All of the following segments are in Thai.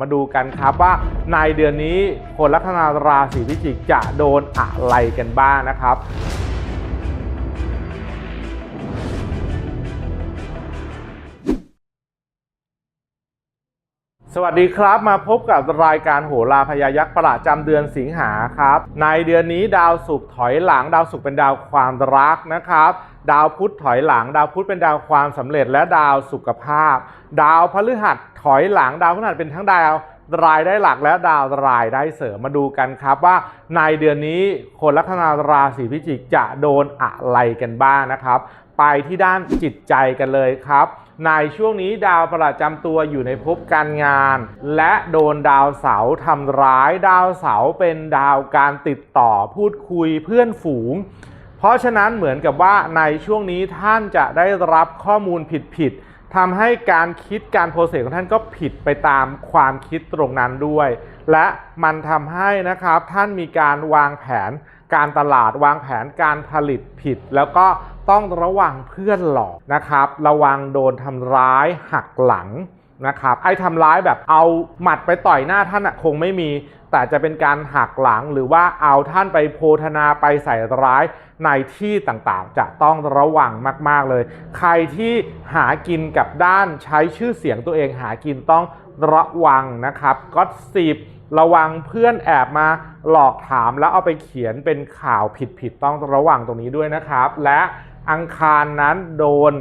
มาดูกันครับว่าในเดือนนี้คนลัคนาราศีพิจิกจะโดนอะไรกันบ้างนะครับ สวัสดีครับมาพบกับรายการโหราพยายักษ์ประจำเดือนสิงหาครับ ในเดือนนี้ดาวศุกร์ถอยหลัง ดาวศุกร์เป็นดาวความรักนะครับ ดาวพุธถอยหลัง ดาวพุธเป็นดาวความสำเร็จและดาวสุขภาพ ดาวพฤหัสถอยหลัง ดาวพฤหัสเป็นทั้งดาวรายได้หลักและดาวรายได้เสริมมาดูกันครับว่าในเดือนนี้คนลัคนาราศีพิจิกจะโดนอะไรกันบ้างนะครับ ไปที่ด้านจิตใจกันเลยครับ ในช่วงนี้ดาวประจำตัวอยู่ในภพการงาน และโดนดาวเสาร์ทำร้ายดาวเสาร์เป็นดาวการติดต่อพูดคุยเพื่อนฝูง เพราะฉะนั้นเหมือนกับว่าในช่วงนี้ท่านจะได้รับข้อมูลผิดๆทำให้การคิดการโปรเซสของท่านก็ผิดไปตามความคิดตรงนั้นด้วย และมันทำให้นะครับท่านมีการวางแผน การตลาดวางแผนการผลิตผิด แล้วก็ต้องระวังเพื่อนหลอกนะครับ ระวังโดนทำร้ายหักหลังนะครับไอ้ทำร้ายแบบเอาหมัดไปต่อยหน้าท่านอะคงไม่มี แต่จะเป็นการหักหลังหรือว่าเอาท่านไปโพธนาไปใส่ร้ายในที่ต่างๆ จะต้องระวังมากๆเลย ใครที่หากินกับด้านใช้ชื่อเสียงตัวเองหากินต้องระวังนะครับก็สิบ ระวังเพื่อนแอบมาหลอกถามแล้วเอาไปเขียนเป็นข่าวผิดๆต้องระวังตรงนี้ด้วยนะครับ และอังคารนั้นโดน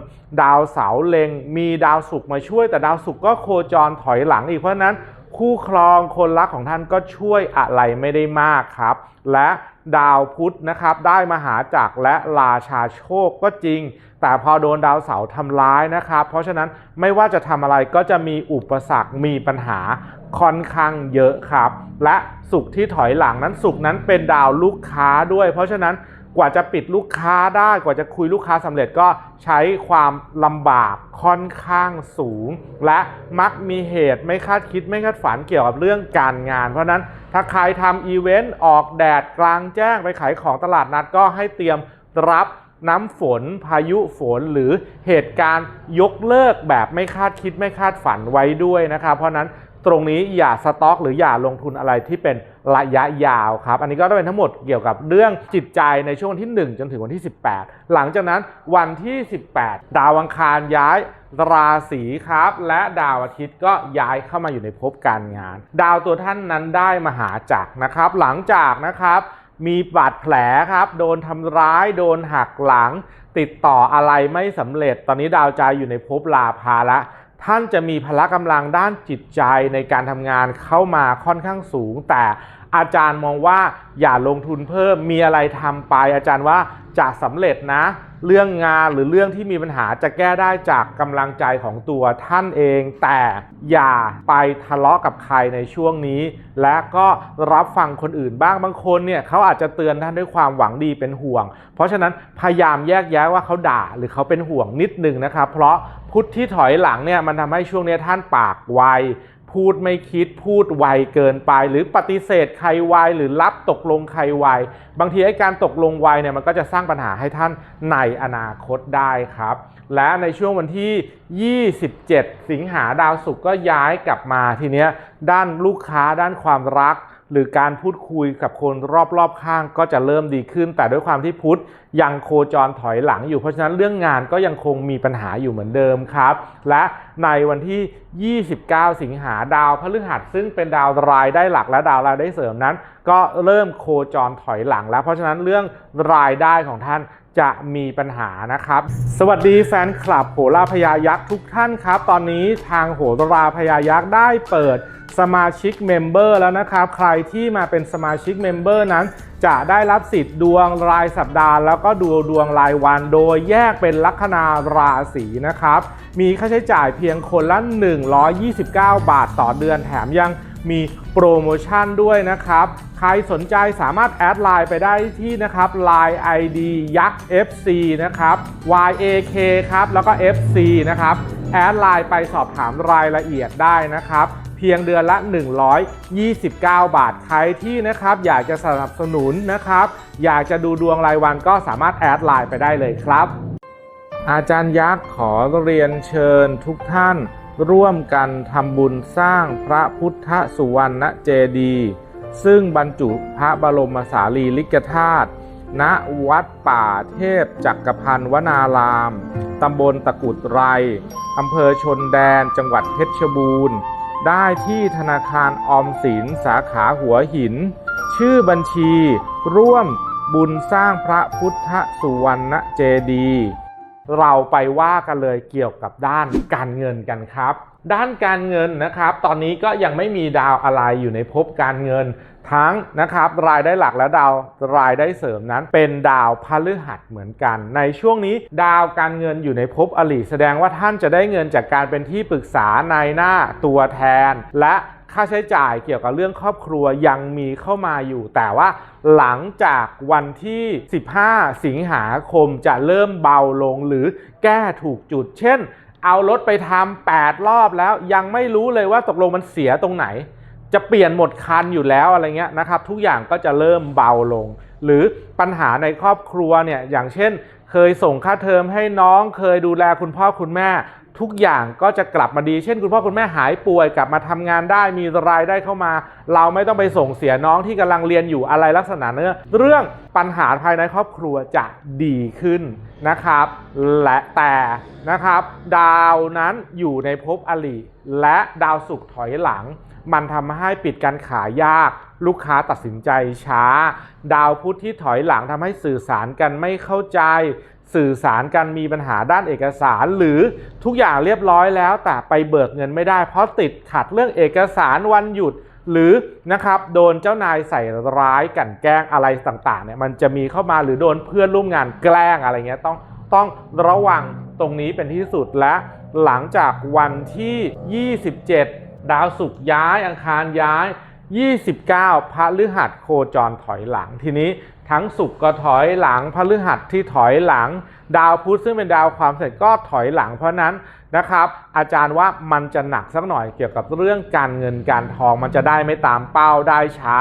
ดาวเสาร์เล็ง มีดาวศุกร์มาช่วยแต่ดาวศุกร์ก็โคจรถอยหลังอีกเพราะนั้น คู่ครองคนรักของท่านก็ช่วยอะไรไม่ได้มากครับ และดาวพุธนะครับได้มหาจักรและราชาโชคก็จริง แต่พอโดนดาวเสาร์ทำร้ายนะครับ เพราะฉะนั้นไม่ว่าจะทำอะไรก็จะมีอุปสรรคมีปัญหาค่อนข้างเยอะครับ และสุขที่ถอยหลังนั้นสุขนั้นเป็นดาวลูกค้าด้วย เพราะฉะนั้น ว่าจะปิดลูกค้าได้กว่าจะคุยลูกค้าสำเร็จก็ใช้ความลำบากค่อนข้างสูง และมักมีเหตุไม่คาดคิดไม่คาดฝันเกี่ยวกับเรื่องการงาน เพราะนั้นถ้าใครทำอีเวนต์ออกแดดกลางแจ้งไปขายของตลาดนัดก็ให้เตรียมรับน้ำฝนพายุฝนหรือเหตุการณ์ยกเลิกแบบไม่คาดคิดไม่คาดฝันไว้ด้วยนะครับเพราะนั้นตรงนี้อย่าสต็อก หรืออย่าลงทุนอะไรที่เป็น ระยะยาวครับ อันนี้ก็จะเป็นทั้งหมดเกี่ยวกับเรื่องจิตใจในช่วงวันที่ 1 จนถึงวันที่ 18 หลังจากนั้นวันที่ 18 ดาวอังคารย้ายราศีครับ และดาวอาทิตย์ก็ย้ายเข้ามาอยู่ในภพการงาน ดาวตัวท่านนั้นได้มหาจักรนะครับ หลังจากนะครับมีบาดแผลครับ โดนทำร้าย โดนหักหลัง ติดต่ออะไรไม่สำเร็จ ตอนนี้ดาวใจอยู่ในภพลาภาละท่านจะมีพละกำลังด้านจิตใจในการทำงานเข้ามาค่อนข้างสูงแต่ อาจารย์มองว่าอย่าลงทุนเพิ่มมีอะไรทำไป อาจารย์ว่าจะสำเร็จนะ เรื่องงานหรือเรื่องที่มีปัญหาจะแก้ได้จากกำลังใจของตัวท่านเอง แต่อย่าไปทะเลาะกับใครในช่วงนี้ และก็รับฟังคนอื่นบ้างบางคนเนี่ยเขาอาจจะเตือนท่านด้วยความหวังดีเป็นห่วง เพราะฉะนั้นพยายามแยกแยะว่าเขาด่าหรือเขาเป็นห่วงนิดนึงนะครับเพราะพุทธที่ถอยหลังเนี่ยมันทำให้ช่วงนี้ท่านปากไว พูดไม่คิดพูดไวเกินไป หรือปฏิเสธใครไวหรือรับตกลงใครไวบางทีไอ้การตกลงไวเนี่ยมันก็จะสร้างปัญหาให้ท่านในอนาคตได้ครับ และในช่วงวันที่ 27 สิงหาดาวศุกร์ก็ย้ายกลับมาทีเนี้ยด้านลูกค้าด้านความรัก หรือการพูดคุยกับคนรอบๆข้างก็จะเริ่มดีขึ้น แต่ด้วยความที่พุทธยังโคจรถอยหลังอยู่เพราะฉะนั้นเรื่องงานก็ยังคงมีปัญหาอยู่เหมือนเดิมครับ และในวันที่ 29 สิงหาดาวพฤหัสซึ่งเป็นดาวรายได้หลักและดาวรายได้เสริมนั้น ก็เริ่มโคจรถอยหลังแล้ว เพราะฉะนั้นเรื่องรายได้ของท่านจะมีปัญหานะครับ สวัสดีแฟนคลับโหราพยายักษ์ทุกท่านครับ ตอนนี้ทางโหราพยายักษ์ได้เปิด สมาชิกเมมเบอร์แล้วนะครับ ใครที่มาเป็นสมาชิกเมมเบอร์นั้น จะได้รับสิทธิ์ดวงรายสัปดาห์ แล้วก็ดูดวงรายวัน โดยแยกเป็นลัคนาราศีนะครับ มีค่าใช้จ่ายเพียงคนละ 129 บาทต่อเดือนแถมยังมีโปรโมชั่นด้วยนะครับ ใครสนใจสามารถแอดไลน์ไปได้ที่นะครับ Line ID ยักษ์ FC นะครับ YAK ครับ แล้วก็ FC นะครับ แอดไลน์ไปสอบถามรายละเอียดได้นะครับ เพียงเดือนละ 129 บาท ใครที่นะครับอยากจะสนับสนุนนะครับ อยากจะดูดวงรายวันก็สามารถแอดไลน์ไปได้เลยครับ อาจารย์ยักษ์ขอเรียนเชิญทุกท่าน ร่วมกันทำบุญสร้างพระพุทธสุวรรณเจดีย์ซึ่งบรรจุพระบรมสารีริกธาตุณวัดป่าเทพจักรพันธ์วนาราม ตำบลตะกุดไร อำเภอชนแดน จังหวัดเพชรบูรณ์ ได้ที่ธนาคารออมสินสาขาหัวหิน ชื่อบัญชี ร่วมบุญสร้างพระพุทธสุวรรณเจดี เราไปว่ากันเลยเกี่ยวกับด้านการเงินกันครับ ด้านการเงินนะครับ ตอนนี้ก็ยังไม่มีดาวอะไรอยู่ในภพการเงิน ทั้งนะครับรายได้หลักและดาวรายได้เสริมนั้น เป็นดาวพฤหัสเหมือนกัน ในช่วงนี้ดาวการเงินอยู่ในภพอริแสดงว่าท่านจะได้เงินจากการเป็นที่ปรึกษาในหน้าตัวแทน และค่าใช้จ่ายเกี่ยวกับเรื่องครอบครัวยังมีเข้ามาอยู่ แต่ว่าหลังจากวันที่ 15 สิงหาคมจะเริ่มเบาลงหรือแก้ถูกจุด เช่น เอารถไปทำแปดรอบแล้วยังไม่รู้เลยว่าตกลงมันเสียตรงไหน จะเปลี่ยนหมดคันอยู่แล้วอะไรเงี้ยนะครับ ทุกอย่างก็จะเริ่มเบาลง หรือปัญหาในครอบครัวเนี่ยอย่างเช่น เคยส่งค่าเทอมให้น้องเคยดูแลคุณพ่อคุณแม่ ทุกอย่างก็จะกลับมาดี เช่นคุณพ่อคุณแม่หายป่วยกลับมาทำงานได้มีรายได้เข้ามา เราไม่ต้องไปส่งเสียน้องที่กำลังเรียนอยู่อะไรลักษณะเนื้อเรื่องปัญหาภายในครอบครัวจะดีขึ้นนะครับ และแต่นะครับ ดาวนั้นอยู่ในภพอลิและดาวศุกร์ถอยหลัง มันทำให้ปิดการขายยากลูกค้าตัดสินใจช้า ดาวพุธที่ถอยหลังทำให้สื่อสารกันไม่เข้าใจ สื่อสารกันมีปัญหาด้านเอกสาร หรือทุกอย่างเรียบร้อยแล้ว แต่ไปเบิกเงินไม่ได้ เพราะติดขัดเรื่องเอกสารวันหยุด หรือนะครับโดนเจ้านายใส่ร้ายกันแกล้งอะไรต่างๆเนี่ยมันจะมีเข้ามาหรือโดนเพื่อนร่วมงานแกล้งอะไรเงี้ยต้องต้องระวังตรงนี้เป็นที่สุดและหลังจากวันที่ 27 ดาวศุกร์ย้ายอังคารย้าย 29 พระฤหัสโคจรถอยหลังทีนี้ ทั้งศุกก็ถอยหลังพระฤหัสที่ถอยหลัง ดาวพุธซึ่งเป็นดาวความเสร็จก็ถอยหลัง เพราะนั้นนะครับ อาจารย์ว่ามันจะหนักสักหน่อยเกี่ยวกับเรื่องการเงินการทอง มันจะได้ไม่ตามเป้าได้ช้า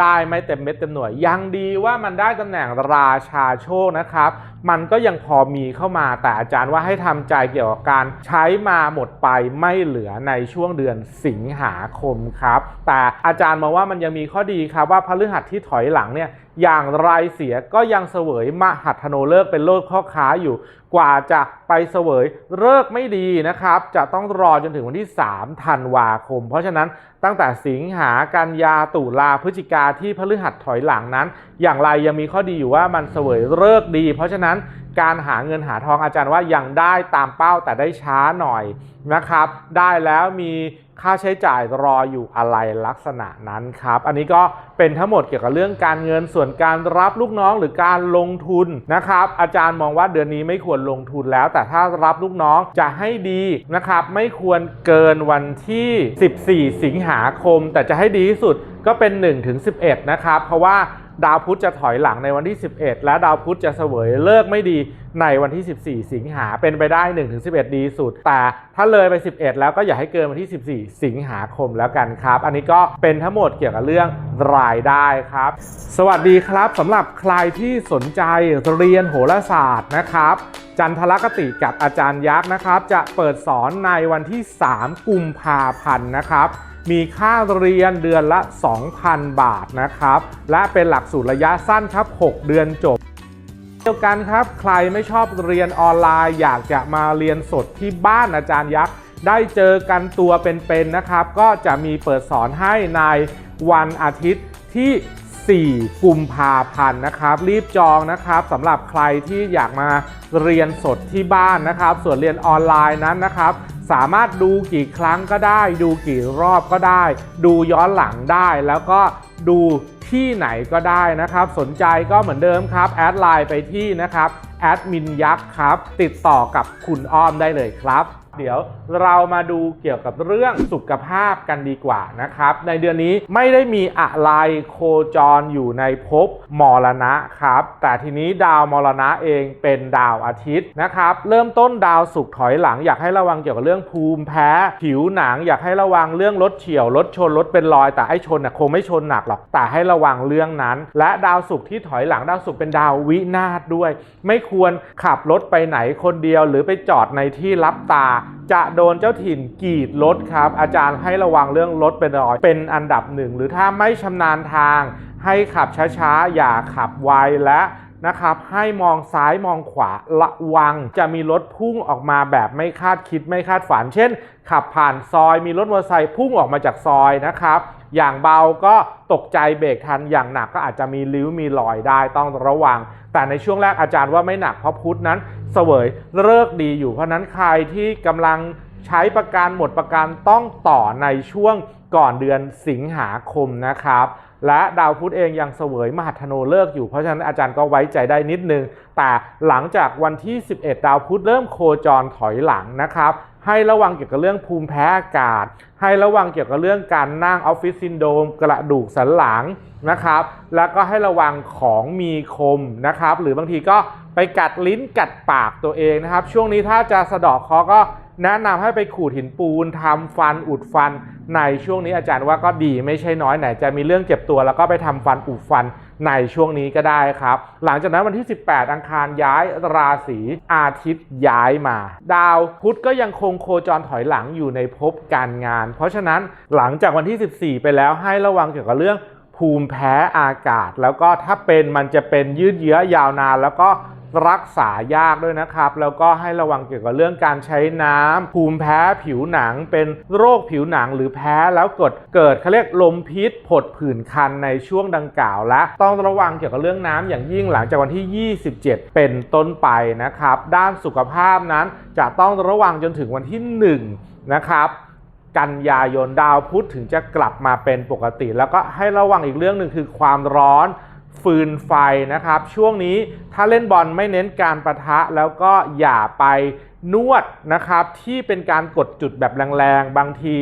ได้ไม่เต็มเม็ดเต็มหน่วยยังดีว่ามันได้ตำแหน่งราชาโชคนะครับ มันก็ยังพอมีเข้ามาแต่อาจารย์ว่าให้ทำใจเกี่ยวกับการใช้มาหมดไปไม่เหลือในช่วงเดือนสิงหาคมครับ แต่อาจารย์มองว่ามันยังมีข้อดีครับว่าพฤหัสที่ถอยหลังเนี่ย อย่างไรเสียก็ยังเสวยมหัตถโนเลิกเป็นโลกข้อค้าอยู่ กว่าจะไปเสวยเลิกไม่ดีนะครับ จะต้องรอจนถึงวันที่ 3 ธันวาคม เพราะฉะนั้นตั้งแต่สิงหากันยาตุลาพฤศจิกาที่พฤหัสถอยหลังนั้น อย่างไรยังมีข้อดีอยู่ว่ามันเสวยเลิกดี เพราะฉะนั้น การหาเงินหาทองอาจารย์ว่ายังได้ตามเป้าแต่ได้ช้าหน่อยนะครับ ได้แล้วมีค่าใช้จ่ายรออยู่อะไรลักษณะนั้นครับ อันนี้ก็เป็นทั้งหมดเกี่ยวกับเรื่องการเงินส่วนการรับลูกน้องหรือการลงทุนนะครับ อาจารย์มองว่าเดือนนี้ไม่ควรลงทุนแล้ว แต่ถ้ารับลูกน้องจะให้ดีนะครับ ไม่ควรเกินวันที่ 14 สิงหาคม แต่จะให้ดีที่สุดก็เป็น 1-11 นะครับ เพราะว่า ดาวพุธจะถอยหลังในวันที่ 11 และดาวพุธจะเสวยเลิกไม่ดีในวันที่ 14 สิงหาเป็นไปได้1ถึง11 ดีสุด แต่ถ้าเลยไป 11 แล้วก็อย่าให้เกินวันที่ 14 สิงหาคมแล้วกันครับ อันนี้ก็เป็นทั้งหมดเกี่ยวกับเรื่องรายได้ครับ สวัสดีครับสำหรับใครที่สนใจเรียนโหราศาสตร์นะครับจันทรคติกับอาจารย์ยักษ์นะครับ จะเปิดสอนในวันที่ 3 กุมภาพันธ์นะครับ มีค่าเรียนเดือนละ 2,000 บาทนะครับ และเป็นหลักสูตรระยะสั้นครับ 6 เดือนจบเดียวกันครับ ใครไม่ชอบเรียนออนไลน์ อยากจะมาเรียนสดที่บ้านอาจารย์ยักษ์ ได้เจอกันตัวเป็นๆนะครับ ก็จะมีเปิดสอนให้ในวันอาทิตย์ที่ 4 กุมภาพันธ์นะครับ รีบจองนะครับสำหรับใครที่อยากมาเรียนสดที่บ้านนะครับ ส่วนเรียนออนไลน์นั้นนะครับ สามารถดูกี่ครั้งก็ได้ ดูกี่รอบก็ได้ ดูย้อนหลังได้แล้วก็ดูที่ไหนก็ได้นะครับ สนใจก็เหมือนเดิมครับ แอดไลน์ไปที่นะครับแอดมินยักษ์ครับ ติดต่อกับคุณอ้อมได้เลยครับ เดี๋ยวเรามาดูเกี่ยวกับเรื่องสุขภาพกันดีกว่านะครับ ในเดือนนี้ไม่ได้มีอะไรโคจรอยู่ในภพมรณะครับ แต่ทีนี้ดาวมรณะเองเป็นดาวอาทิตย์นะครับ เริ่มต้นดาวสุกถอยหลังอยากให้ระวังเกี่ยวกับเรื่องภูมิแพ้ ผิวหนังอยากให้ระวังเรื่องรถเฉียวรถชนรถเป็นรอย แต่ไอ้ชนน่ะคงไม่ชนหนักหรอกแต่ให้ระวังเรื่องนั้น และดาวศุกที่ถอยหลังดาวศุกเป็นดาววินาศด้วย ไม่ควรขับรถไปไหนคนเดียวหรือไปจอดในที่รับตาจะโดนเจ้าถิ่นกีดรถครับ อาจารย์ให้ระวังเรื่องรถเป็นรอยเป็นอันดับหนึ่ง หรือถ้าไม่ชำนาญทาง ให้ขับช้าๆ อย่าขับไวและนะครับให้มองซ้ายมองขวาระวัง จะมีรถพุ่งออกมาแบบไม่คาดคิดไม่คาดฝัน เช่น ขับผ่านซอยมีรถมอเตอร์ไซค์พุ่งออกมาจากซอยนะครับ อย่างเบาก็ตกใจเบรกทันอย่างหนักก็อาจจะมีริ้วมีรอยได้ต้องระวัง แต่ในช่วงแรกอาจารย์ว่าไม่หนักเพราะพุธนั้นเสวยเลิกดีอยู่เพราะนั้นใครที่กำลังใช้ประกันหมดประกันต้องต่อในช่วงก่อนเดือนสิงหาคมนะครับ และดาวพุธเองยังเสวยมหัทโนเลิกอยู่เพราะฉะนั้นอาจารย์ก็ไว้ใจได้นิดนึง แต่หลังจากวันที่ 11 ดาวพุธเริ่มโคจรถอยหลังนะครับ ให้ระวังเกี่ยวกับเรื่องภูมิแพ้อากาศ ให้ระวังเกี่ยวกับเรื่องการนั่งออฟฟิศซินโดม กระดูกสันหลังนะครับ แล้วก็ให้ระวังของมีคมนะครับ หรือบางทีก็ไปกัดลิ้นกัดปากตัวเองนะครับ ช่วงนี้ถ้าจะสะดอกเคราก็แนะนำให้ไปขูดหินปูนทำฟันอุดฟัน ในช่วงนี้อาจารย์ว่าก็ดีไม่ใช่น้อยไหนจะมีเรื่องเจ็บตัวแล้วก็ไปทำฟันอุดฟัน ในช่วงนี้ก็ได้ครับ หลังจากนั้นวันที่ 18 อังคารย้ายราศีอาทิตย์ย้ายมา ดาวพุธก็ยังคงโคจรถอยหลังอยู่ในภพการงาน เพราะฉะนั้นหลังจากวันที่ 14 ไปแล้วให้ระวังเกี่ยวกับเรื่องภูมิแพ้อากาศ แล้วก็ถ้าเป็นมันจะเป็นยืดเยื้อยาวนานแล้วก็ รักษายากด้วยนะครับ แล้วก็ให้ระวังเกี่ยวกับเรื่องการใช้น้ำภูมิแพ้ผิวหนัง เป็นโรคผิวหนังหรือแพ้แล้วเกิดเกิดเขาเรียกลมพิษผดผื่นคันในช่วงดังกล่าวและต้องระวังเกี่ยวกับเรื่องน้ำอย่างยิ่งหลังจากวันที่ 27 เป็นต้นไปนะครับ ด้านสุขภาพนั้นจะต้องระวังจนถึงวันที่ 1 นะครับกันยายนดาวพุธถึงจะกลับมาเป็นปกติ แล้วก็ให้ระวังอีกเรื่องหนึ่งคือความร้อน ฟืนไฟนะครับ ช่วงนี้ถ้าเล่นบอลไม่เน้นการประทะแล้วก็อย่าไป นวดนะครับที่เป็นการกดจุดแบบแรงๆ บางที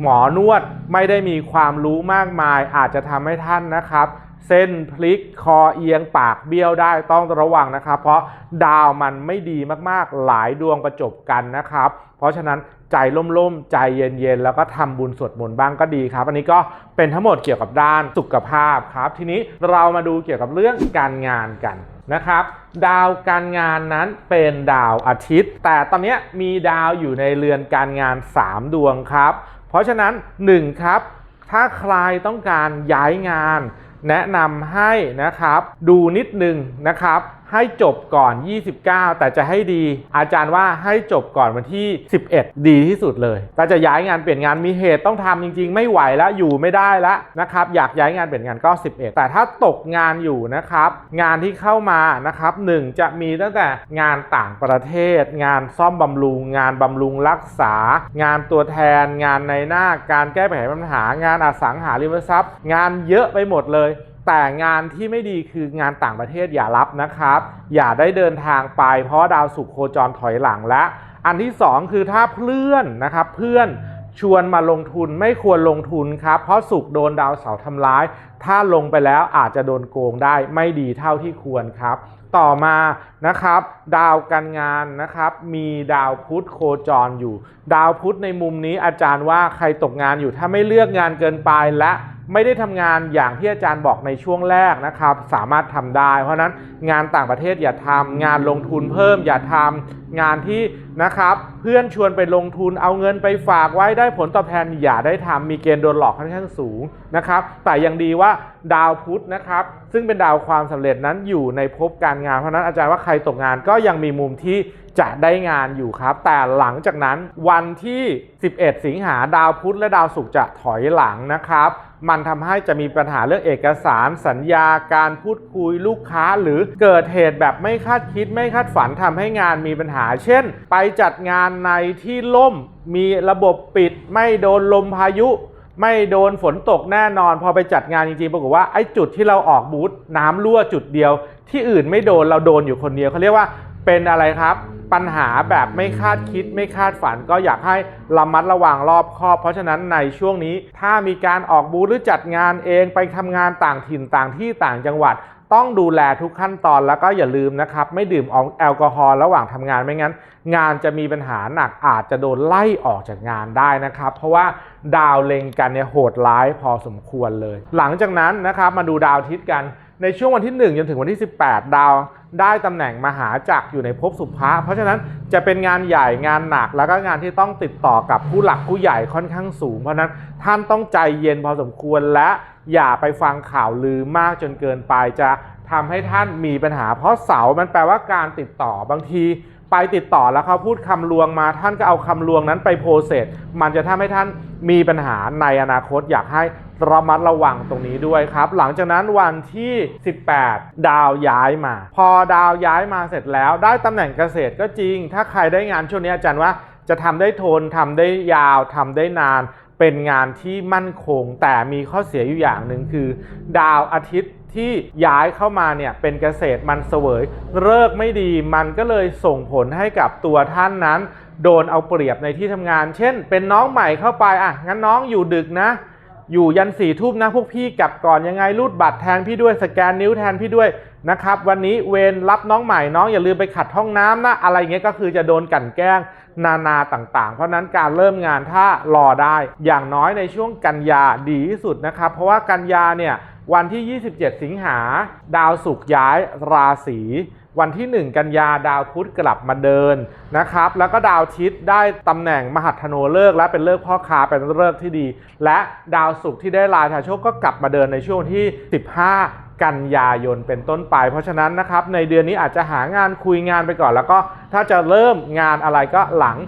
หมอนวดไม่ได้มีความรู้มากมาย อาจจะทำให้ท่านนะครับ เส้นพลิกคอเอียงปากเบี้ยวได้ต้องระวังนะครับ เพราะดาวมันไม่ดีมากๆ หลายดวงประจบกันนะครับ เพราะฉะนั้นใจล่มๆ ใจเย็นๆ แล้วก็ทำบุญสวดมนต์บ้างก็ดีครับ อันนี้ก็เป็นทั้งหมดเกี่ยวกับด้านสุขภาพครับ ทีนี้เรามาดูเกี่ยวกับเรื่องการงานกัน นะครับ ดาวการงานนั้นเป็นดาวอาทิตย์ แต่ตอนนี้มีดาวอยู่ในเรือนการงาน 3 ดวงครับ เพราะฉะนั้น 1 ครับ ถ้าใครต้องการย้ายงาน แนะนำให้นะครับ ดูนิดนึงนะครับ ให้จบก่อน 29 แต่จะให้ดี อาจารย์ว่าให้จบก่อนวันที่ 11 ดีที่สุดเลยถ้าจะย้ายงานเปลี่ยนงานมีเหตุต้องทำจริง ๆ ไม่ไหวแล้วอยู่ไม่ได้แล้วนะครับอยากย้ายงานเปลี่ยนงานก็ 11 แต่ถ้าตกงานอยู่นะครับงานที่เข้ามานะครับหนึ่งจะมีตั้งแต่งานต่างประเทศ งานซ่อมบำรุง งานบำรุงรักษา งานตัวแทน งานในหน้าการแก้ปัญหาปัญหา งานอสังหาริมทรัพย์ งานเยอะไปหมดเลย แต่งานที่ไม่ดีคืองานต่างประเทศอย่ารับนะครับ อย่าได้เดินทางไป เพราะดาวศุกร์โคจรถอยหลังและ อันที่สองคือถ้าเพื่อนนะครับเพื่อนชวนมาลงทุนไม่ควรลงทุนครับ เพราะศุกโดนดาวเสาร์ทำร้าย ถ้าลงไปแล้วอาจจะโดนโกงได้ไม่ดีเท่าที่ควรครับ ต่อมานะครับ ดาวการงานนะครับ มีดาวพุธโคจรอยู่ ดาวพุธในมุมนี้อาจารย์ว่าใครตกงานอยู่ถ้าไม่เลือกงานเกินไปและ ไม่ได้ทำงานอย่างที่อาจารย์บอกในช่วงแรกนะครับ สามารถทำได้ เพราะฉะนั้นงานต่างประเทศอย่าทำงานลงทุนเพิ่มอย่าทำงานที่นะครับ เพื่อนชวนไปลงทุนเอาเงินไปฝากไว้ได้ผลตอบแทนอย่าได้ทำมีเกณฑ์โดนหลอกค่อนข้างสูงนะครับ แต่ยังดีว่าดาวพุธนะครับ ซึ่งเป็นดาวความสำเร็จนั้นอยู่ในภพการงานเพราะนั้นอาจารย์ว่าใครตกงานก็ยังมีมุมที่ จะได้งานอยู่ครับ แต่หลังจากนั้นวันที่ 11 สิงหาดาวพุธและดาวศุกร์จะถอยหลังนะครับ มันทำให้จะมีปัญหาเรื่องเอกสารสัญญาการพูดคุยลูกค้า หรือเกิดเหตุแบบไม่คาดคิดไม่คาดฝันทำให้งานมีปัญหา เช่น ไปจัดงานในที่ล่ม มีระบบปิด ไม่โดนลมพายุไม่โดนฝนตกแน่นอน พอไปจัดงานจริงๆ ปรากฏว่าไอ้จุดที่เราออกบูธน้ำรั่วจุดเดียว ที่อื่นไม่โดนเราโดนอยู่คนเดียวเขาเรียกว่า เป็นอะไรครับปัญหาแบบไม่คาดคิดไม่คาดฝันก็อยากให้ระมัดระวังรอบคอบ เพราะฉะนั้นในช่วงนี้ถ้ามีการออกบูธหรือจัดงานเองไปทำงานต่างถิ่นต่างที่ต่างจังหวัด ต้องดูแลทุกขั้นตอนแล้วก็อย่าลืมนะครับ ไม่ดื่มแอลกอฮอล์ระหว่างทำงานไม่งั้น งานจะมีปัญหาหนักอาจจะโดนไล่ออกจากงานได้นะครับ เพราะว่าดาวเล็งกันเนี่ยโหดร้ายพอสมควรเลย หลังจากนั้นนะครับมาดูดาวทิตย์กัน ในช่วงวันที่ 1 จนถึงวันที่ 18 ดาวได้ตำแหน่งมหาจักรอยู่ในภพสุภะเพราะฉะนั้นจะเป็นงานใหญ่งานหนักแล้วก็งานที่ต้องติดต่อกับผู้หลักผู้ใหญ่ค่อนข้างสูง เพราะฉะนั้นท่านต้องใจเย็นพอสมควรและอย่าไปฟังข่าวลือมากจนเกินไปจะทำให้ท่านมีปัญหา เพราะเสามันแปลว่าการติดต่อบางที ไปติดต่อแล้วเขาพูดคำลวงมาท่านก็เอาคำลวงนั้นไปโพสเซสมันจะทำให้ท่านมีปัญหาในอนาคตอยากให้ระมัดระวังตรงนี้ด้วยครับ หลังจากนั้นวันที่ 18 ดาวย้ายมา พอดาวย้ายมาเสร็จแล้ว ได้ตำแหน่งเกษตรก็จริง ถ้าใครได้งานช่วงนี้อาจารย์ว่าจะทำได้ทนทำได้ยาวทำได้นาน เป็นงานที่มั่นคง แต่มีข้อเสียอยู่อย่างหนึ่งคือ ดาวอาทิตย์ ที่ย้ายเข้ามาเนี่ยเป็นเกษตรมันเสวยเลิกไม่ดีมันก็เลยส่งผลให้กับตัวท่านนั้น โดนเอาเปรียบในที่ทำงาน เช่น เป็นน้องใหม่เข้าไปอะงั้นน้องอยู่ดึกนะ อยู่ยันสี่ทุ่มนะพวกพี่กลับก่อนยังไงรูดบัตรแทนพี่ด้วยสแกนนิ้วแทนพี่ด้วยนะครับวันนี้เวรรับน้องใหม่น้องอย่าลืมไปขัดห้องน้ำนะอะไรเงี้ยก็คือจะโดนกันแกล้งนานาต่างๆ เพราะนั้นการเริ่มงานถ้ารอได้ อย่างน้อยในช่วงกันยาดีที่สุดนะครับ เพราะว่ากันยาเนี่ย วันที่ 27 สิงหา ดาวศุกร์ย้ายราศีวันที่ 1 กันยาดาวพุธกลับมาเดินนะครับ แล้วก็ดาวอาทิตย์ได้ตำแหน่งมหัทโนเลิกและเป็นเลิกพ่อค้าเป็นเลิกที่ดี และดาวศุกร์ที่ได้ลาชาโชคก็กลับมาเดินในช่วงที่ 15 กันยายนเป็นต้นไป เพราะฉะนั้นนะครับในเดือนนี้อาจจะหางานคุยงานไปก่อน แล้วก็ถ้าจะเริ่มงานอะไรก็หลัง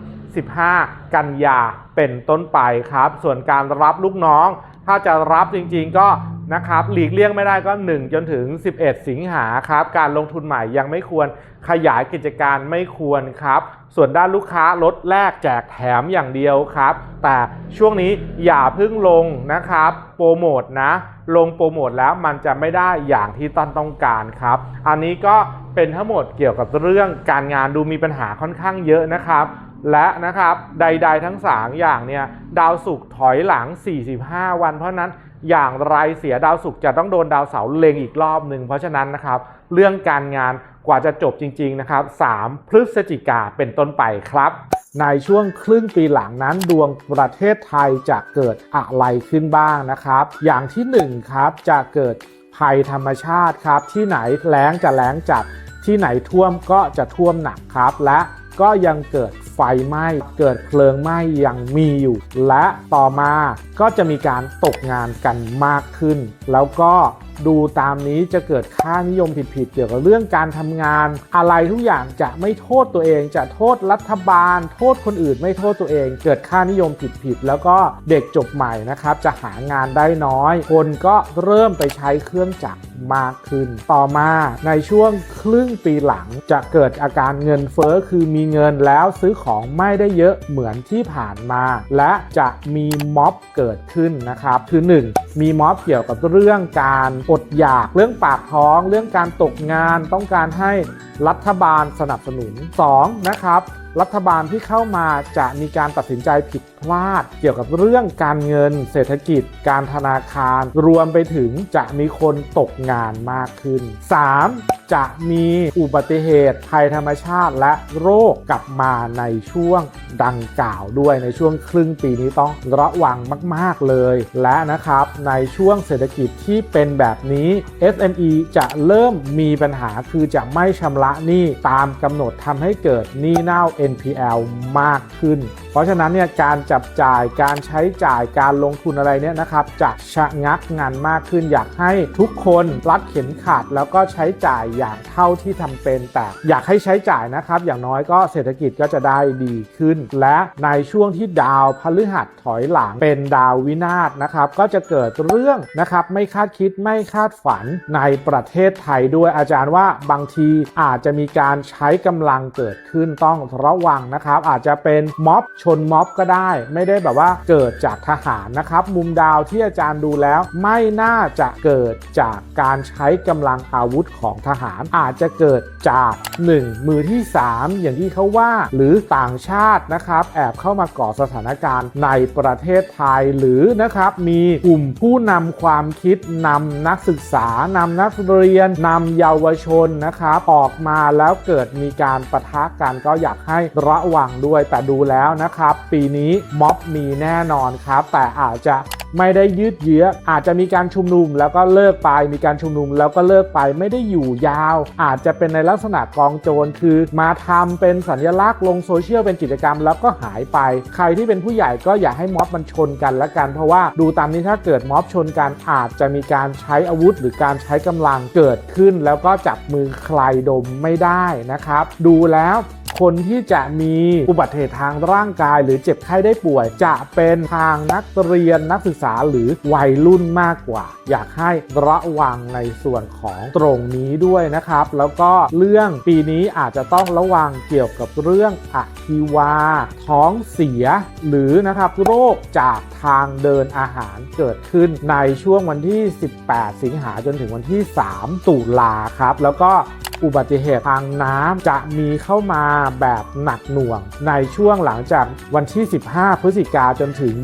15 กันยาเป็นต้นไปครับ ส่วนการรับลูกน้อง ถ้าจะรับจริง ๆ ก็ นะครับหลีกเลี่ยงไม่ได้ก็ 1 จนถึง 11 สิงหาครับ การลงทุนใหม่ยังไม่ควรขยายกิจการไม่ควรครับ ส่วนด้านลูกค้าลดแลกแจกแถมอย่างเดียวครับ แต่ช่วงนี้อย่าเพิ่งลงนะครับโปรโมทนะลงโปรโมทแล้วมันจะไม่ได้อย่างที่ต้นต้องการครับ อันนี้ก็เป็นทั้งหมดเกี่ยวกับเรื่องการงานดูมีปัญหาค่อนข้างเยอะนะครับและนะครับใด ๆ ทั้ง 3 อย่างเนี่ยดาวศุกร์ถอยหลัง 45 วันเพราะฉะนั้น อย่างไรเสียดาวศุกร์จะต้องโดนดาวเสาร์เล็งอีกรอบหนึ่งเพราะฉะนั้นนะครับ เรื่องการงานกว่าจะจบจริง ๆ นะครับ 3 พฤศจิกาเป็นต้นไปครับ ในช่วงครึ่งปีหลังนั้นดวงประเทศไทยจะเกิดอะไรขึ้นบ้างนะครับ อย่างที่ 1 ครับจะเกิดภัยธรรมชาติครับ ที่ไหนแล้งจะแล้งจัดที่ไหนท่วมก็จะท่วมหนักครับ และก็ยังเกิด ไฟไหม้เกิดเพลิงไหม้ยังมีอยู่ และต่อมาก็จะมีการตกงานกันมากขึ้น แล้วก็ ดูตามนี้จะเกิดค่านิยมผิดๆเกี่ยวกับเรื่องการทำงาน อะไรทุกอย่างจะไม่โทษตัวเอง จะโทษรัฐบาล โทษคนอื่นไม่โทษตัวเอง เกิดค่านิยมผิดๆแล้วก็เด็กจบใหม่นะครับ จะหางานได้น้อย คนก็เริ่มไปใช้เครื่องจักรมากขึ้น ต่อมาในช่วงครึ่งปีหลังจะเกิดอาการเงินเฟ้อคือมีเงินแล้วซื้อของไม่ได้เยอะเหมือนที่ผ่านมา และจะมีม็อบเกิดขึ้นนะครับคือ 1 มีม็อบเกี่ยวกับเรื่องการอดอยากเรื่องปากท้อง เรื่องการตกงานต้องการให้รัฐบาลสนับสนุน 2. นะครับรัฐบาลที่เข้ามาจะมีการตัดสินใจผิดพลาด เกี่ยวกับเรื่องการเงิน เศรษฐกิจ การธนาคาร รวมไปถึงจะมีคนตกงานมากขึ้น 3. จะมีอุบัติเหตุภัยธรรมชาติและโรคกลับมาในช่วงดังกล่าวด้วยในช่วงครึ่งปีนี้ต้องระวังมาก ๆ เลย และนะครับในช่วงเศรษฐกิจที่เป็นแบบนี้ SME จะเริ่มมีปัญหาคือจะไม่ชำระหนี้ตามกำหนดทำให้เกิดหนี้เน่า NPL มากขึ้น เพราะฉะนั้นเนี่ยการจับจ่ายการใช้จ่ายการลงทุนอะไรเนี่ยนะครับจะชะงักงานมากขึ้น อยากให้ทุกคนรัดเข็มขัดแล้วก็ใช้จ่ายอย่างเท่าที่ทำเป็นแต่ อยากให้ใช้จ่ายนะครับ อย่างน้อยก็เศรษฐกิจก็จะได้ดีขึ้น และในช่วงที่ดาวพฤหัสถอยหลังเป็นดาววินาศนะครับก็จะเกิดเรื่องนะครับไม่คาดคิดไม่คาดฝันในประเทศไทยด้วยอาจารย์ว่าบางทีอาจจะมีการใช้กำลังเกิดขึ้นต้องระะวังนะครับ อาจจะเป็นม็อบชนม็อบก็ได้ ไม่ได้แบบว่าเกิดจากทหารนะครับ มุมดาวที่อาจารย์ดูแล้ว ไม่น่าจะเกิดจากการใช้กำลังอาวุธของทหาร อาจจะเกิดจาก 1. มือที่ 3 อย่างที่เขาว่า หรือต่างชาตินะครับ แอบเข้ามาก่อสถานการณ์ในประเทศไทยหรือนะครับมีกลุ่มผู้นำความคิดนำนักศึกษานำนักเรียนนำเยาวชนนะครับออกมาแล้วเกิดมีการประทะกันก็อยากให้ระวังด้วยแต่ดูแล้วนะครับ ปีนี้ม็อบมีแน่นอนครับ แต่อาจจะไม่ได้ยืดเยื้ออาจจะมีการชุมนุมแล้วก็เลิกไป มีการชุมนุมแล้วก็เลิกไปไม่ได้อยู่ยาว อาจจะเป็นในลักษณะกองโจรคือมาทำเป็นสัญลักษณ์ลงโซเชียลเป็นกิจกรรมแล้วก็หายไป ใครที่เป็นผู้ใหญ่ก็อย่าให้ม็อบมันชนกันละกัน เพราะว่าดูตามนี้ถ้าเกิดม็อบชนกันอาจจะมีการใช้อาวุธ หรือการใช้กำลังเกิดขึ้น แล้วก็จับมือใครดมไม่ได้นะครับ ดูแล้ว คนที่จะมีอุบัติเหตุทางร่างกาย หรือเจ็บไข้ได้ป่วย จะเป็นทางนักเรียนนักศึกษาหรือวัยรุ่นมากกว่า อยากให้ระวังในส่วนของตรงนี้ด้วยนะครับ แล้วก็เรื่องปีนี้อาจจะต้องระวังเกี่ยวกับเรื่องอะฮิวา ท้องเสีย หรือนะครับโรคจากทางเดินอาหารเกิดขึ้นในช่วงวันที่ 18 สิงหาจนถึงวันที่ 3 ตุลาครับ แล้วก็อุบัติเหตุทางน้ำจะมีเข้ามาแบบหนักหน่วง ในช่วงหลังจากวันที่ 15 พฤศจิกาจนถึง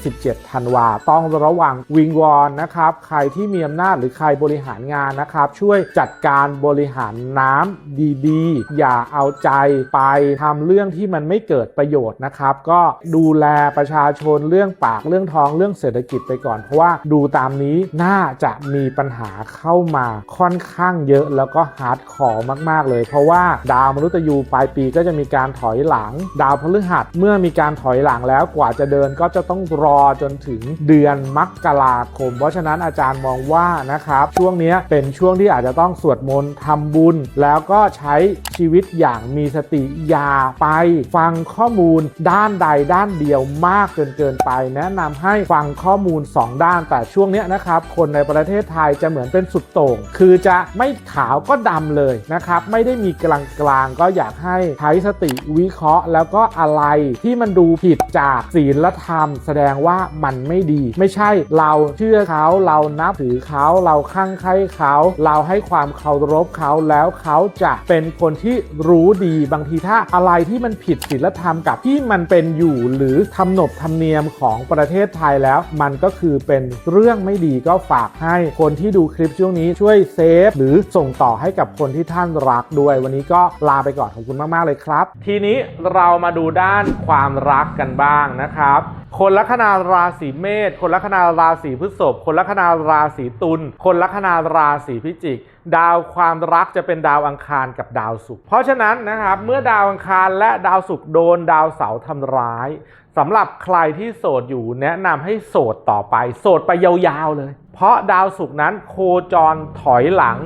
27 ธันวา ต้องระวังวิงวอนนะครับ ใครที่มีอำนาจหรือใครบริหารงานนะครับ ช่วยจัดการบริหารน้ำดีๆ อย่าเอาใจไปทำเรื่องที่มันไม่เกิดประโยชน์นะครับ ก็ดูแลประชาชนเรื่องปากเรื่องท้องเรื่องเศรษฐกิจไปก่อน เพราะว่าดูตามนี้น่าจะมีปัญหาเข้ามาค่อนข้างเยอะแล้วก็ฮาร์ดคอร์มาก ๆ เลย เพราะว่าดาวมนุษย์ยูปลายปีก็จะมีการถอยหลังดาวพฤหัส เมื่อมีการถอยหลังแล้วกว่าจะเดินก็จะต้องรอจนถึงเดือนมกราคม เพราะฉะนั้นอาจารย์มองว่านะครับช่วงนี้เป็นช่วงที่อาจจะต้องสวดมนต์ทำบุญ แล้วก็ใช้ชีวิตอย่างมีสติอย่าไป ฟังข้อมูลด้านใดด้านเดียวมากจนเกินไป แนะนำให้ฟังข้อมูล 2 ด้านแต่ช่วงนี้นะครับคนในประเทศไทยจะเหมือนเป็นสุดโต่งคือจะไม่ขาวก็ดำเลยนะครับไม่ได้มีกลางกลางก็อยากให้ใช้สติวิเคราะห์ แล้วก็อะไรที่มันดูผิดจากศีลธรรม แสดงว่ามันไม่ดี ไม่ใช่เราเชื่อเขาเรานับถือเขาเราข้างใครเขา เราให้ความเคารพเขาแล้วเขาจะเป็นคนที่รู้ดีบางทีถ้าอะไรที่มันผิดศีลธรรมกับที่มันเป็นอยู่หรือทำหนบธรรมเนียมของประเทศไทยแล้ว มันก็คือเป็นเรื่องไม่ดีก็ฝากให้คนที่ดูคลิปช่วงนี้ช่วยเซฟหรือส่งต่อให้กับคนที่ท่านรักด้วย วันนี้ก็ลาไปก่อนขอบคุณมากๆเลยครับ ทีนี้เรามาดูด้านความรักกันบ้างนะครับ คนลัคนาราศีเมษคนลัคนาราศีพฤษภคนลัคนาราศีตุลคนลัคนาราศีพิจิกดาวความรักจะเป็นดาวอังคารกับดาวศุกร์เพราะฉะนั้นนะครับเมื่อดาวอังคารและดาวศุกร์โดนดาวเสาร์ทำร้ายสำหรับใครที่โสดอยู่แนะนำให้โสดต่อไป โสดไปยาวๆเลย เพราะดาวศุกร์นั้นโคจรถอยหลัง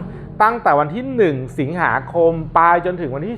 ตั้งแต่วันที่ 1 สิงหาคมไปจนถึงวันที่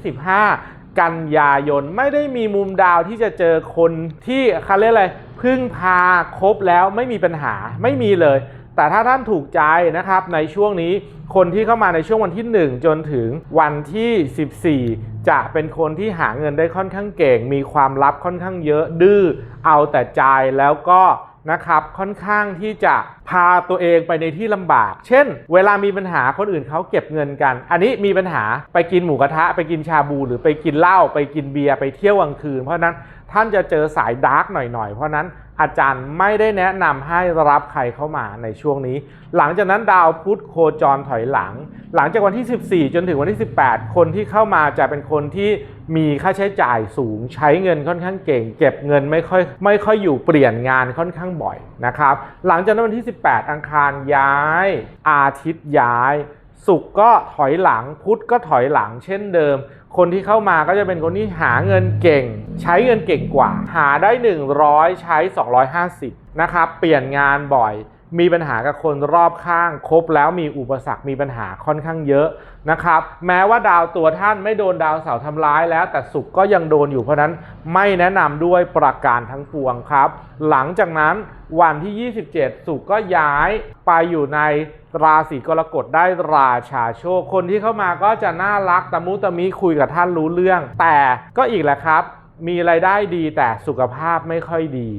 15 กันยายนไม่ได้มีมุมดาวที่จะเจอคนที่เขาเรียกอะไรพึ่งพาครบแล้วไม่มีปัญหาไม่มีเลย แต่ถ้าท่านถูกใจนะครับในช่วงนี้คนที่เข้ามาในช่วงวันที่ 1 จนถึงวันที่ 14 จะเป็นคนที่หาเงินได้ค่อนข้างเก่ง มีความลับค่อนข้างเยอะดื้อเอาแต่ใจแล้วก็ นะครับค่อนข้างที่จะพาตัวเองไปในที่ลำบาก เช่น เวลามีปัญหาคนอื่นเขาเก็บเงินกัน อันนี้มีปัญหาไปกินหมูกระทะไปกินชาบู หรือไปกินเหล้าไปกินเบียร์ไปเที่ยวกลางคืน เพราะนั้นท่านจะเจอสายดาร์กหน่อยๆ เพราะนั้นอาจารย์ไม่ได้แนะนำให้รับใครเข้ามาในช่วงนี้ หลังจากนั้นดาวพุธโคจรถอยหลัง หลังจากวันที่ 14 จนถึงวันที่ 18 คนที่เข้ามาจะเป็นคนที่ มีค่าใช้จ่ายสูง ใช้เงินค่อนข้างเก่ง เก็บเงินไม่ค่อยไม่ค่อยอยู่เปลี่ยนงานค่อนข้างบ่อยนะครับ หลังจากนั้นวันที่ 18 อังคารย้าย อาทิตย์ย้ายศุกร์ก็ถอยหลังพุธก็ถอยหลังเช่นเดิม คนที่เข้ามาก็จะเป็นคนที่หาเงินเก่ง ใช้เงินเก่งกว่า หาได้ 100 ใช้ 250 นะครับ เปลี่ยนงานบ่อย มีปัญหากับคนรอบข้าง ครบแล้วมีอุปสรรคมีปัญหาค่อนข้างเยอะ นะครับแม้ว่าดาวตัวท่านไม่โดนดาวเสาร์ทำร้ายแล้ว แต่ศุกก็ยังโดนอยู่เพราะนั้นไม่แนะนำด้วยประการทั้งปวงครับ หลังจากนั้นวันที่ 27ศุกก็ย้ายไปอยู่ในราศีกรกฎได้ราชาโชค คนที่เข้ามาก็จะน่ารักตะมุตะมิคุยกับท่านรู้เรื่อง แต่ก็อีกแหละครับ มีรายได้ดีแต่สุขภาพไม่ค่อยดี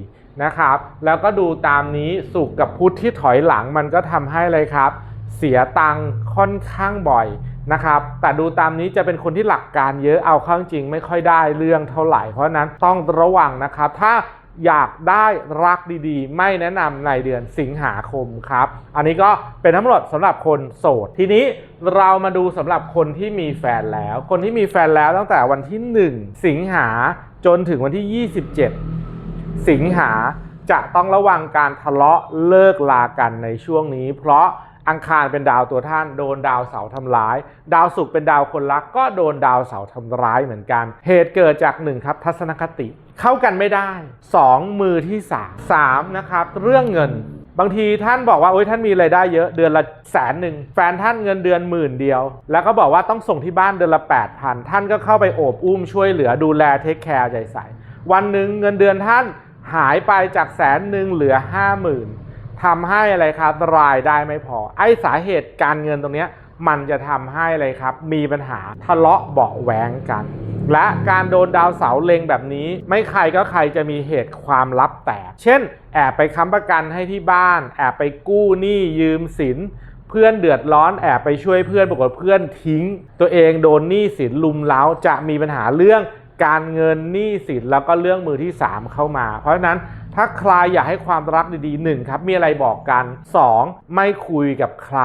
นะครับ แล้วก็ดูตามนี้สุขกับพุธที่ถอยหลังมันก็ทำให้เลยครับ เสียตังค่อนข้างบ่อย นะครับแต่ดูตามนี้จะเป็นคนที่หลักการเยอะเอาเข้าจริงไม่ค่อยได้เรื่องเท่าไหร่ เพราะนั้นต้องระวังนะครับถ้าอยากได้รักดีๆ ไม่แนะนำในเดือนสิงหาคมครับ อันนี้ก็เป็นทั้งหมดสำหรับคนโสด ทีนี้เรามาดูสำหรับคนที่มีแฟนแล้ว คนที่มีแฟนแล้วตั้งแต่วันที่ 1 สิงหาจนถึงวันที่ 27 สิงหาจะต้องระวังการทะเลาะเลิกลากันในช่วงนี้ เพราะ อังคารเป็นดาวตัวท่าน โดนดาวเสาร์ทำร้าย ดาวศุกร์เป็นดาวคนรัก ก็โดนดาวเสาร์ทำร้ายเหมือนกัน เหตุเกิดจากหนึ่งครับทัศนคติ เข้ากันไม่ได้ 2 มือที่ 3 3นะครับเรื่องเงินบางทีท่านบอกว่าโอ้ยท่านมีรายได้เยอะเดือนละแสนหนึ่งแฟนท่านเงินเดือนหมื่นเดียว แล้วก็บอกว่าต้องส่งที่บ้านเดือนละ 8,000ท่านก็เข้าไปโอบอุ้มช่วยเหลือดูแลเทคแคร์ใจใส่ วันหนึ่งเงินเดือนท่านหายไปจากแสนหนึ่งเหลือ 50,000 ทำให้อะไรครับรายได้ไม่พอ ไอ้สาเหตุการเงินตรงนี้มันจะทำให้อะไรครับ มีปัญหาทะเลาะเบาะแว้งกัน และการโดนดาวเสาเล็งแบบนี้ ไม่ใครก็ใครจะมีเหตุความลับแตก เช่น แอบไปค้ำประกันให้ที่บ้าน แอบไปกู้หนี้ยืมสินเพื่อนเดือดร้อนแอบไปช่วยเพื่อนปรากฏเพื่อนทิ้ง ตัวเองโดนหนี้สินลุมเล้าจะมีปัญหาเรื่อง การเงินหนี้สินแล้วก็เรื่องมือที่ 3 เข้ามา เพราะฉะนั้นถ้าใครอยากให้ความรักดีๆหนึ่งครับมีอะไรบอกกัน 2. ไม่คุยกับใคร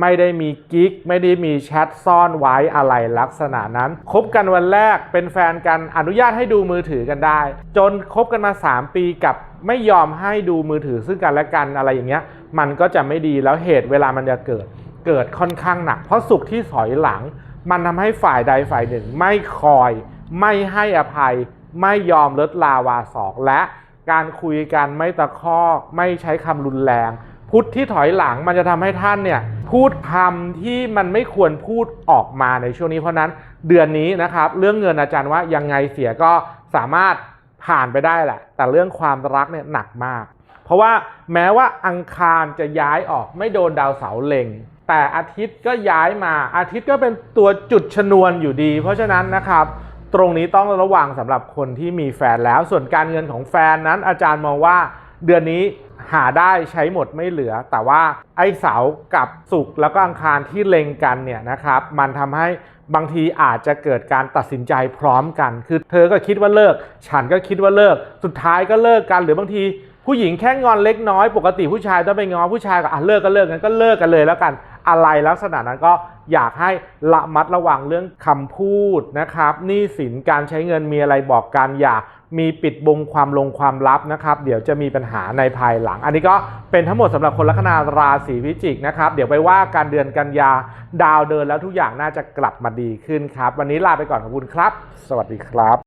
ไม่ได้มีกิ๊ก ไม่ได้มีแชทซ่อนไว้อะไรลักษณะนั้น คบกันวันแรกเป็นแฟนกันอนุญาตให้ดูมือถือกันได้ จนคบกันมา 3 ปีกับไม่ยอมให้ดูมือถือซึ่งกันและกันอะไรอย่างเงี้ย มันก็จะไม่ดีแล้วเหตุเวลามันจะเกิด เกิดค่อนข้างหนัก เพราะสุขที่ถอยหลัง มันทำให้ฝ่ายใดฝ่ายหนึ่งไม่คอย ไม่ให้อภัย ไม่ยอมลดลาวาสอกและการคุยกันไม่ตะคอกไม่ใช้คำรุนแรง พุทธที่ถอยหลังมันจะทำให้ท่านเนี่ยพูดคำที่มันไม่ควรพูดออกมาในช่วงนี้เพราะนั้นเดือนนี้นะครับ เรื่องเงินอาจารย์ว่ายังไงเสียก็สามารถผ่านไปได้แหละ แต่เรื่องความรักเนี่ยหนักมาก เพราะว่าแม้ว่าอังคารจะย้ายออกไม่โดนดาวเสาเล็ง แต่อาทิตย์ก็ย้ายมาอาทิตย์ก็เป็นตัวจุดชนวนอยู่ดี เพราะฉะนั้นนะครับ ตรงนี้ต้องระวังสำหรับคนที่มีแฟนแล้ว ส่วนการเงินของแฟนนั้น อาจารย์มองว่าเดือนนี้หาได้ใช้หมดไม่เหลือ แต่ว่าไอ้เสากับศุกแล้วก็อังคารที่เล็งกันเนี่ยนะครับ มันทำให้บางทีอาจจะเกิดการตัดสินใจพร้อมกัน คือเธอก็คิดว่าเลิก ฉันก็คิดว่าเลิก สุดท้ายก็เลิกกันหรือบางทีผู้หญิงแค่งอนเล็กน้อยปกติผู้ชายต้องไปงอผู้ชายก็อะเลิกก็เลิกกันก็เลิกกันเลยแล้วกัน อะไรลักษณะนั้นก็อยากให้ระมัดระวังเรื่องคำพูดนะครับหนี้สินการใช้เงินมีอะไรบอกกันอย่ามีปิดบงความลงความลับนะครับ เดี๋ยวจะมีปัญหาในภายหลัง อันนี้ก็เป็นทั้งหมดสำหรับคนลัคนาราศีพิจิกนะครับ เดี๋ยวไปว่าการเดือนกันยาดาวเดินแล้วทุกอย่างน่าจะกลับมาดีขึ้นครับ วันนี้ลาไปก่อนขอบคุณครับ สวัสดีครับ